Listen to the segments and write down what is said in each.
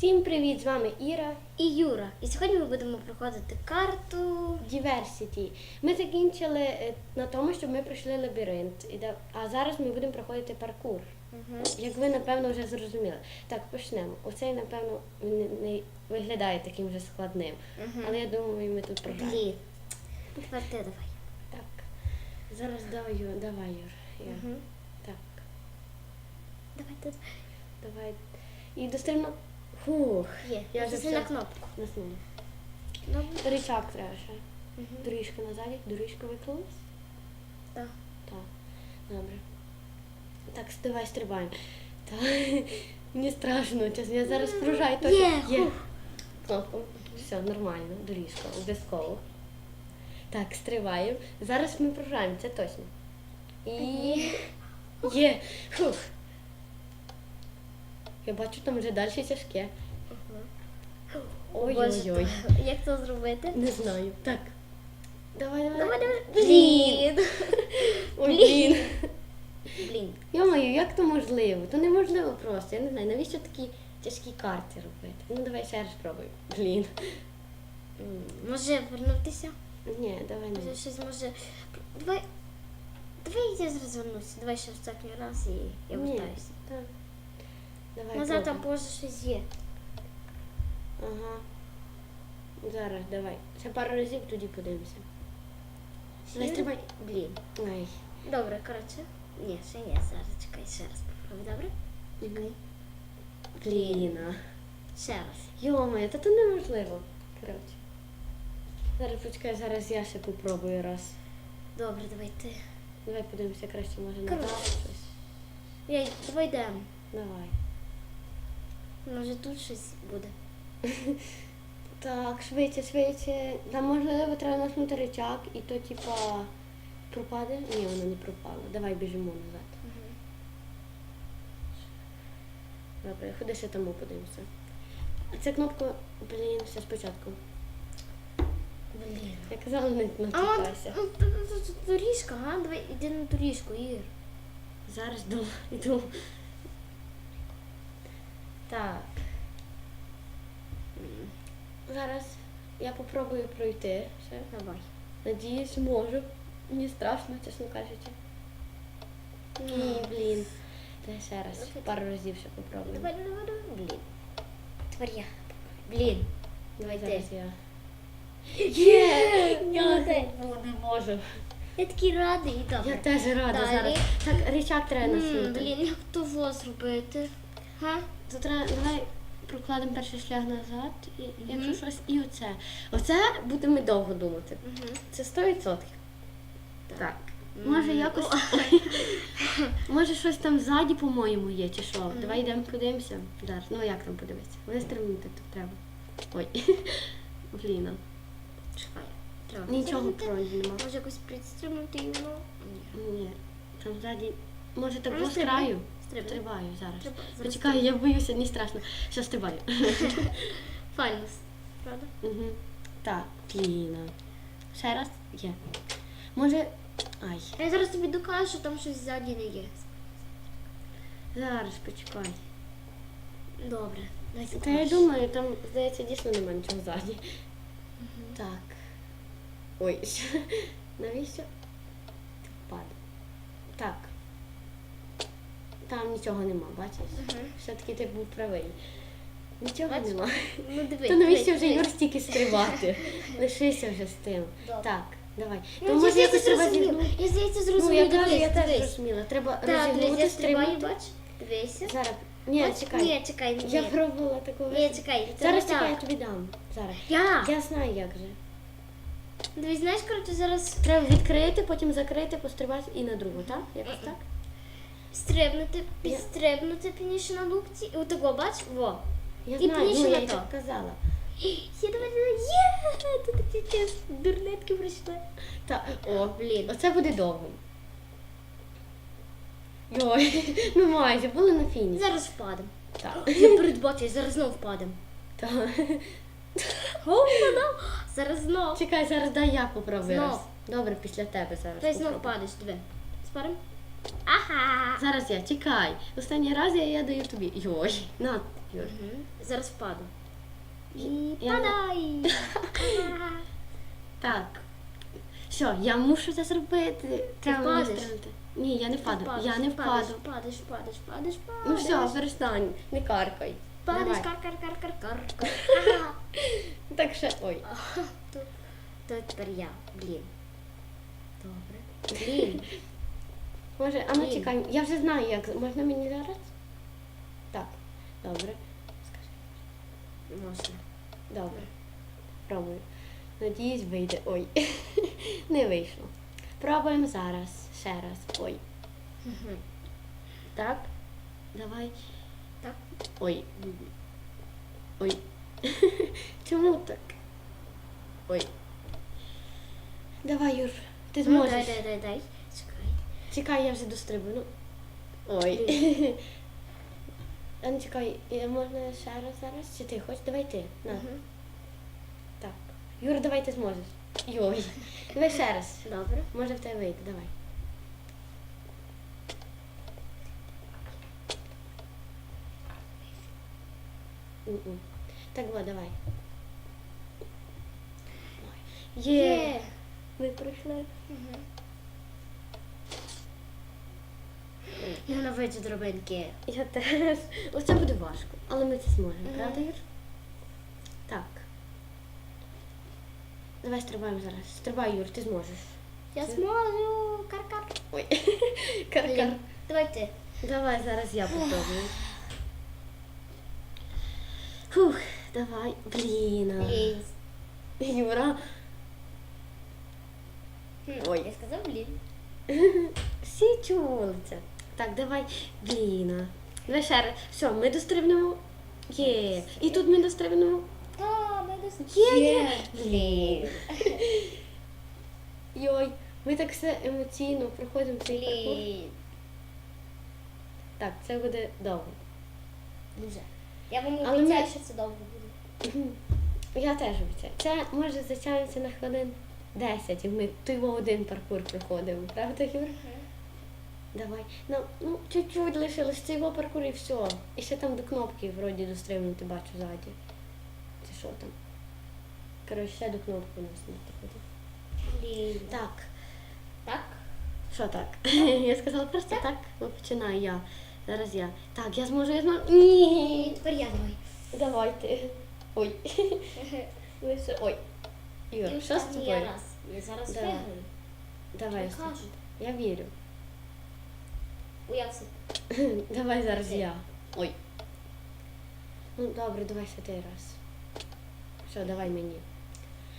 Всім привіт! З вами Іра і Юра. І сьогодні ми будемо проходити карту. Diversity. Ми закінчили е, на тому, що ми пройшли лабіринт. А зараз ми будемо проходити паркур. Як ви напевно вже зрозуміли. Так, почнемо. Оцей, напевно, не, виглядає таким вже складним. Мгм. Але я думаю, ми тут програємо. Блін. Тепер ти давай. Так. Зараз давай, давай, Юр. Я. Мгм. Так, Давай ти. давай. І достигну. Фух. Є. Я вже все- на кнопку. Наснула. Добре. Річак треба ще. Мгм. Доріжка назад, доріжка виклалась. Так. Так, добре. Так, давай стрибаємо. Так. Мені страшно, чесно, я зараз пружаю точно. Є, Є. Кнопку. Все, нормально, доріжка, обов'язково. Так, стрибаємо. Зараз ми пружаємо, це точно. І є. Фух. Я бачу, там вже далі тяжке. Ой-ой-ой. Як це зробити? Не знаю. Так. Давай, давай. Давай, давай. Блін. Блін. Ой, блін. Блін. Йомаю, як то можливо? То неможливо просто. Я не знаю, навіщо такі тяжкі карти робити? Ну давай ще раз спробуй. Блін. Може вернутися? Ні, давай не. Може щось може. Давай. Давай я зараз вернуся. Давай ще останній раз і я вертаюся. Так. Давай. Назад там може щось є. Ага. Зараз, давай. Ще пару разів тоді подивимося. Ще? стрибай. Блін. Ай. Добре, коротше. Ні, ще ні, зараз чекай, ще раз попробуй, добре? Чекай. Блін. Ще раз. Йомаю, та то неможливо. Коротше. Зараз почекай, зараз я ще попробую раз. Добре, давай ти. Давай подивимося краще, може Коротше. назад щось. Я, давай йдемо. Давай. Може тут щось буде. Так, швидше, швидше. Там можливо треба наснути рычаг і то типа пропаде? Ні, воно не пропало. Давай біжимо назад. Добре, ходи ще тому подивимося. А ця кнопка, блін, все спочатку. Блін. Я казала, не А от натикайся. доріжка, га? Давай іди на доріжку, Ір. Зараз йду. Так. Зараз я попробую пройти ще. Давай. Надіюсь, можу. Мені страшно, чесно кажучи. Ні, блін. Та ще раз. Пару разів ще попробую. Давай, давай, давай. Блін. Тепер я. Блін. Давай ти. зараз я. Є! Я ну, не можу. Я такий радий і добре. Я теж рада Далі. зараз. Так, річак треба М, насунути. Блін, як того зробити? Га? То треба, давай прокладемо перший шлях назад, і, якщо щось, і оце. Оце будемо довго думати. Це 100%. Так. Може якось. Може щось там ззаді, по-моєму, є, чи що? Давай йдемо подивимося. Зараз. Ну як там подивитися? Вистрибнути тут треба. Ой. Блін. а. Чекай. Треба. Нічого нема. Може якось підстрибнути його? Ні. Ні. Там ззаді. Може так Ну, по стрибай. краю? Стрибай. Стрибаю зараз. Треба зараз Почекай, я боюся, не страшно. Що стрибаю. Файно. Правда? Угу. Так, Блін. а. Ще раз? Є. Може. Ай. Я зараз тобі докажу, що там щось ззаді не є. Зараз почекай. Добре. Дай Та я думаю, там, здається, дійсно немає нічого ззаді. Так. Ой, навіщо? Впаде. Так. Там нічого нема, бачиш? Мгм. Все-таки ти був правий. Нічого Бачиш? нема. Ну дивись. То навіщо вже дивись. Юр стрибати? Лишися вже з тим. Добре. Так, давай. Ну, То я може здається, якось треба зрозумів. зігнути? Я здається, Ну, я кажу, я теж дивись. зрозуміла. Треба Так, дивись, розігнути, я стрибаю, стрибнути. бач? Дивися. Зараз. Ні, Бач? чекай. Ні, чекай, ні. Я пробувала таку Ні, версію. чекай. це Зараз не чекай, я так. тобі дам. Зараз. Я. Я знаю, як же. Дивись, знаєш, коротше, зараз Треба відкрити, потім закрити, пострибати і на другу, так? Якось так? Стрибнути, підстрибнути пізніше на лукці. І отако, бач? Во. Я І знаю, ну, я на й то. так казала. Я давай, є! Тут такі час дурнетки прийшли. Так, о, Блін. оце буде довго. Йой, ну майже, були на фіні. Зараз впадемо. Так. Я передбачу, зараз знов впадемо. Так. Господа! Зараз знов. Чекай, зараз дай я попробую Знов. раз. Добре, після тебе зараз. Дай знов попробую. впадеш, диви. Спарим? Ага! Зараз я, чекай. Останній раз я, я даю тобі. Йой, на, Юр. Мгм. Зараз впаду. І Я падай! Так. Все, я мушу це зробити. Треба мені впадеш? стрибнути. Ні, я не впаду. Я не впаду. Впадеш, впадеш, впадеш, впадеш. Ну все, перестань, не каркай. Падаєш, Давай. кар, кар, кар, кар, кар, кар. Ага. Так ще. Ой. То тепер я. Блін. Добре. Блін. Може, а ну чекай, я вже знаю, як. Можна мені зараз? Так, добре. Можна. Добре. Пробую. Надіюсь, вийде. Ой. Не вийшло. Пробуємо зараз. Ще раз. Ой. Так. Давай. Так. Ой. Ой. Чому так? Ой. Давай, Юр, ти Ну, зможеш. дай, дай, дай, дай. Чекай. Я вже дострибну. Ой. А ну чекай, можна ще раз зараз? Чи ти хочеш? Давай ти. На. Мгм. Так. Юра, давай ти зможеш. Йой. Давай ще раз. Добре. Може в тебе вийде, давай. М-м. Так, вот, давай. Є. Ми пройшли. Мгм. Я ненавиджу дробинки. Я теж. Оце буде важко, але ми це зможемо, Мгм. правда, Юр? Так. Давай стрибаємо зараз. Стрибай, Юр, ти зможеш. Я Це- зможу. Кар-кар. Ой. Кар-кар. Давай ти. Давай зараз я попробую. Фух, давай. Блін. Юра. Ой. Я сказав блін. Всі чули це. Так, давай. Блін. а. Давай ще раз. Все, ми дострибнемо. Є. І тут ми дострибнемо. Та, ми дос... Є, є. Блін. Йой. Ми так все емоційно проходимо цей паркур. Так, це буде довго. Дуже. Я вам обіцяю, ми- що це довго буде. Я теж обіцяю. Це може затягнеться на хвилин 10, і ми той один паркур проходимо, правда, Юр? Давай. Ну, ну чуть-чуть лишилось цей паркур і все. І ще там до кнопки вроді дострибнути бачу ззаді. Це що там? Коротше, ще до кнопки у нас не доходить. Так, Так? що так? Я сказала просто так. Ну, починаю я. Зараз я. Так, я зможу, я зможу. Ні. Тепер я давай. Давайте. Ой. Ви що? Ой. Юр, що з тобою? раз. Я зараз Да. виграю. Давай. Я кажу. Я вірю. Ой. Давай зараз я. Ой. Ну добре, давай ще ти раз. Все, давай мені.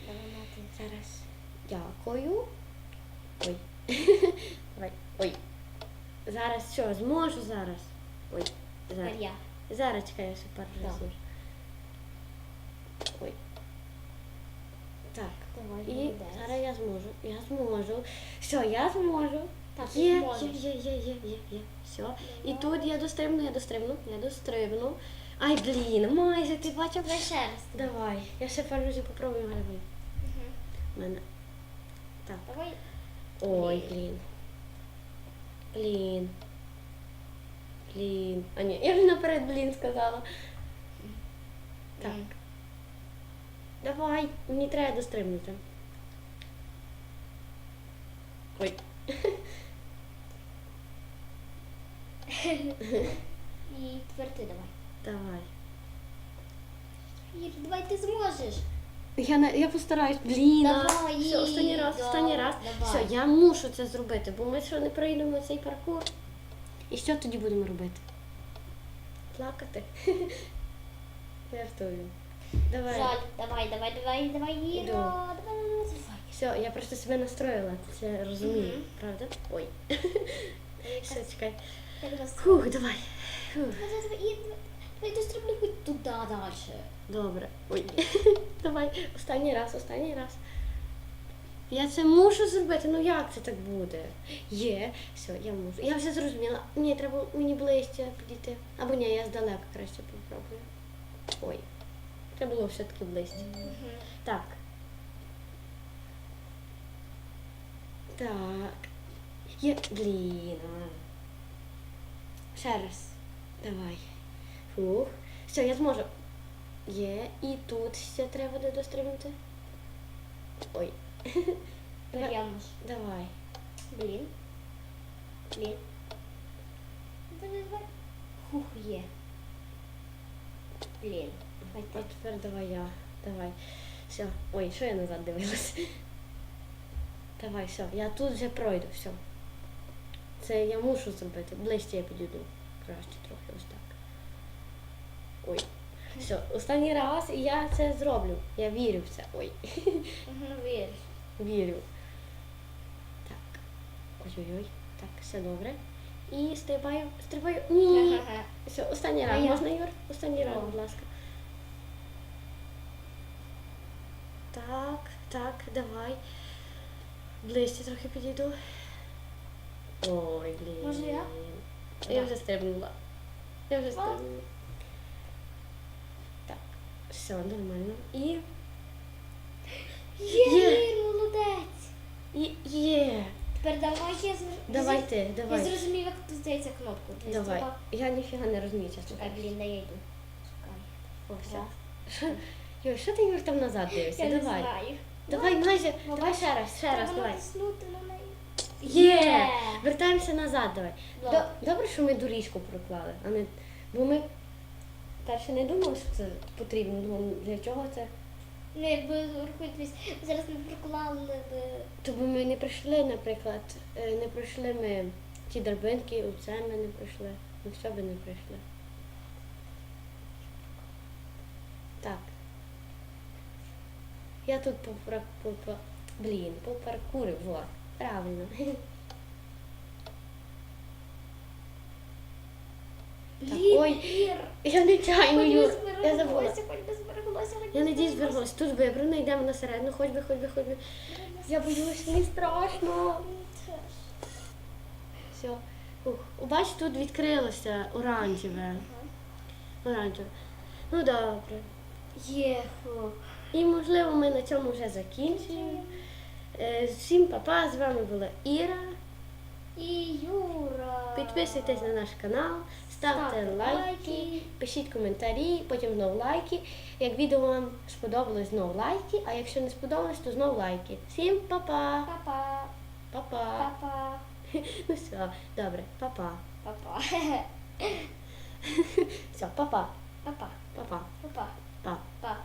Давай на ти. Зараз. Дякую. Ой. Давай. Ой. Зараз що, зможу зараз? Ой. Зараз. Тепер я. Зараз чекай, я ще пару разів. Ой. Так. Давай, І молодець. зараз я зможу. Я зможу. Все, я зможу. Так, є, є, є, є, є, є, є. Все. І тут я дострибну, я дострибну, я дострибну. Ай, блін, майже ти бачив. Давай ще раз. Давай. Я ще пару разів попробую гриби. Мгм. Мене. Так. Давай. Ой, блін. Блін. Блін. А ні, я вже наперед блін сказала. Так. Давай, мені треба дострибнути. Ой. І тепер ти давай. Давай. Ір, давай ти зможеш. Я, на- я постараюсь. Блін. а. Давай, Все, останній раз, Ігор, останній раз. давай. Все, я мушу це зробити, бо ми що не пройдемо цей паркур. І що тоді будемо робити? Плакати. Жартую. Давай. Жаль, давай, давай, давай, давай, Іро, Іду. давай, давай. Все, я просто себе настроїла, це розумію, Мгм. правда? Ой. Все, чекай. Фух, давай. Фух. Давай, давай, Ір, давай, давай хоч туди далі. Добре. Ой. Давай, останній раз, останній раз. Я це мушу зробити, ну як це так буде? Є, все, я можу. Я вже зрозуміла. Ні, треба мені ближче підійти. Або ні, я здалека краще попробую. Ой. Треба було все-таки ближче. Так. Так. Є. Блін. Ще раз. Давай. Фух. Все, я зможу. Є, і тут ще треба буде дострибнути. Ой. Беремо. Давай. Блін. Блін. Хух, є. Блін. А тепер давай я. Давай. Все. Ой, що я назад дивилась? Давай, все. Я тут вже пройду, все. Це я мушу зробити. Ближче я підійду. Краще трохи ось так. Ой. Все, останній раз і я це зроблю. Я вірю в це. Ой. Угу, віриш. Вірю. Так. Ой-ой-ой. Так, все добре. І стрибаю, стрибаю. Ні. Ага. Все, останній А раз. я? Можна, Юр? Останній раз, будь ласка. Так, так, давай. Ближче трохи підійду. Ой, блін. Може я? Я вже стрибнула. Я вже стрибнула. Так, все, нормально. І. Є, Є. Молодець. І є. Тепер давай я зр... Давай ти, Я давай. зрозумів, як тут здається кнопку. Десь Давай. треба- Я ніфіга не розумію, чесно. Чекай, блін, де я йду. Чекай. О, все. Раз. Що? Ти Юр там назад дивишся? Я не давай. знаю. Давай, майже. Ну, Давай ще раз, ще раз, Треба давай. натиснути на неї. Є! Вертаємося назад, давай. Да. До- Добре, що ми доріжку проклали, а не. Бо ми перше не думали, що це потрібно. Думали, для чого це? Ну, якби рахуйтесь, зараз не проклали би. Тобто ми не пройшли, наприклад, е, не пройшли ми ті драбинки, оце ми не пройшли. Ми все би не пройшли. Так. Я тут по, пра- по, по блін, по паркурю, вот. Правильно. Ой. Я нечайно, Юр. Я забула. Я надіюсь, збереглося. Тут вибрано, йдемо на середину, хоч би, хоч би, хоч би. Я боюсь, не страшно. Все. Ух. Бач, тут відкрилося оранжеве. Оранжеве. Ну добре. Є. фу. І можливо ми на цьому вже закінчуємо. Е, Всім папа, з вами була Іра. І Юра. Підписуйтесь на наш канал, ставте Ставте лайки, лайки. пишіть коментарі, потім знову лайки. Як відео вам сподобалось, знову лайки, а якщо не сподобалось, то знову лайки. Всім па-па! Папа. Па-па! Папа. Ну все, добре, па-па. Папа. Все, па-па. Папа. Па-па. Папа. Па. Па.